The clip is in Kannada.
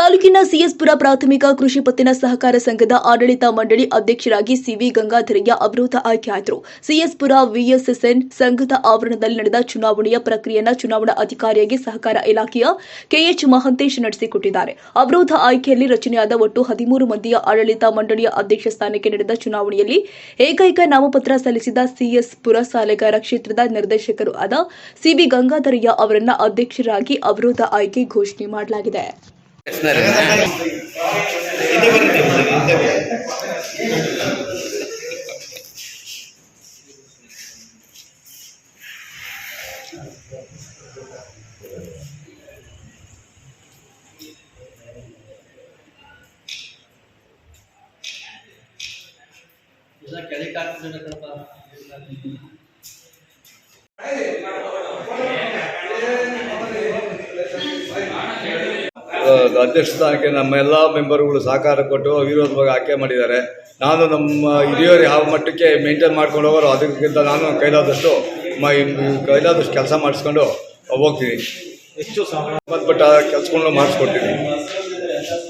ತಾಲೂಕಿನ ಸಿಎಸ್ಪುರ ಪ್ರಾಥಮಿಕ ಕೃಷಿ ಪತ್ತಿನ ಸಹಕಾರ ಸಂಘದ ಆಡಳಿತ ಮಂಡಳಿ ಅಧ್ಯಕ್ಷರಾಗಿ ಸಿವಿ ಗಂಗಾಧರಯ್ಯ ಅವಿರೋಧ ಆಯ್ಕೆಯಾದರು ಸಿಎಸ್ಪುರ ವಿಎಸ್ಎಸ್ಎನ್ ಸಂಘದ ಆವರಣದಲ್ಲಿ ನಡೆದ ಚುನಾವಣೆಯ ಪ್ರಕ್ರಿಯೆಯನ್ನು ಚುನಾವಣಾ ಅಧಿಕಾರಿಯಾಗಿ ಸಹಕಾರ ಇಲಾಖೆಯ ಕೆಎಚ್ ಮಹಂತೇಶ್ ನಡೆಸಿಕೊಟ್ಟಿದ್ದಾರೆ. ಅವಿರೋಧ ಆಯ್ಕೆಯಲ್ಲಿ ರಚನೆಯಾದ ಒಟ್ಟು ಹದಿಮೂರು ಮಂದಿಯ ಆಡಳಿತ ಮಂಡಳಿಯ ಅಧ್ಯಕ್ಷ ಸ್ಥಾನಕ್ಕೆ ನಡೆದ ಚುನಾವಣೆಯಲ್ಲಿ ಏಕೈಕ ನಾಮಪತ್ರ ಸಲ್ಲಿಸಿದ ಸಿಎಸ್ ಪುರ ಸಾಲೆಗಾರ ಕ್ಷೇತ್ರದ ನಿರ್ದೇಶಕರು ಆದ ಸಿಬಿ ಗಂಗಾಧರಯ್ಯ ಅವರನ್ನ ಅಧ್ಯಕ್ಷರಾಗಿ ಅವಿರೋಧ ಆಯ್ಕೆ ಘೋಷಣೆ ಮಾಡಲಾಗಿದೆ. ಹಿಂದೆ ಬರುತ್ತೆ ಮುಂದೆ, ಹಿಂದೆ ಬರುತ್ತೆ. ಇಲ್ಲ ಕೆಳಗೆ ಹಾಕ್ತಿದ್ದಾರೆ ಕಣಪ್ಪ. ಅಧ್ಯಕ್ಷ ಸ್ಥಾನಕ್ಕೆ ನಮ್ಮ ಎಲ್ಲ ಮೆಂಬರ್ಗಳು ಸಹಕಾರ ಕೊಟ್ಟು ವಿರೋಧವಾಗಿ ಆಯ್ಕೆ ಮಾಡಿದ್ದಾರೆ. ನಾನು ನಮ್ಮ ಹಿರಿಯರು ಯಾವ ಮಟ್ಟಕ್ಕೆ ಮೇಂಟೈನ್ ಮಾಡ್ಕೊಂಡು ಹೋಗೋರು ಅದಕ್ಕಿಂತ ನಾನು ಕೈಲಾದಷ್ಟು ಮ ಕೈಲಾದಷ್ಟು ಕೆಲಸ ಮಾಡಿಸ್ಕೊಂಡು ಹೋಗ್ತೀನಿ. ಹೆಚ್ಚು ಸಂಬಂಧಪಟ್ಟ ಕೆಲಸಗಳನ್ನ ಮಾಡಿಸ್ಕೊಡ್ತೀನಿ.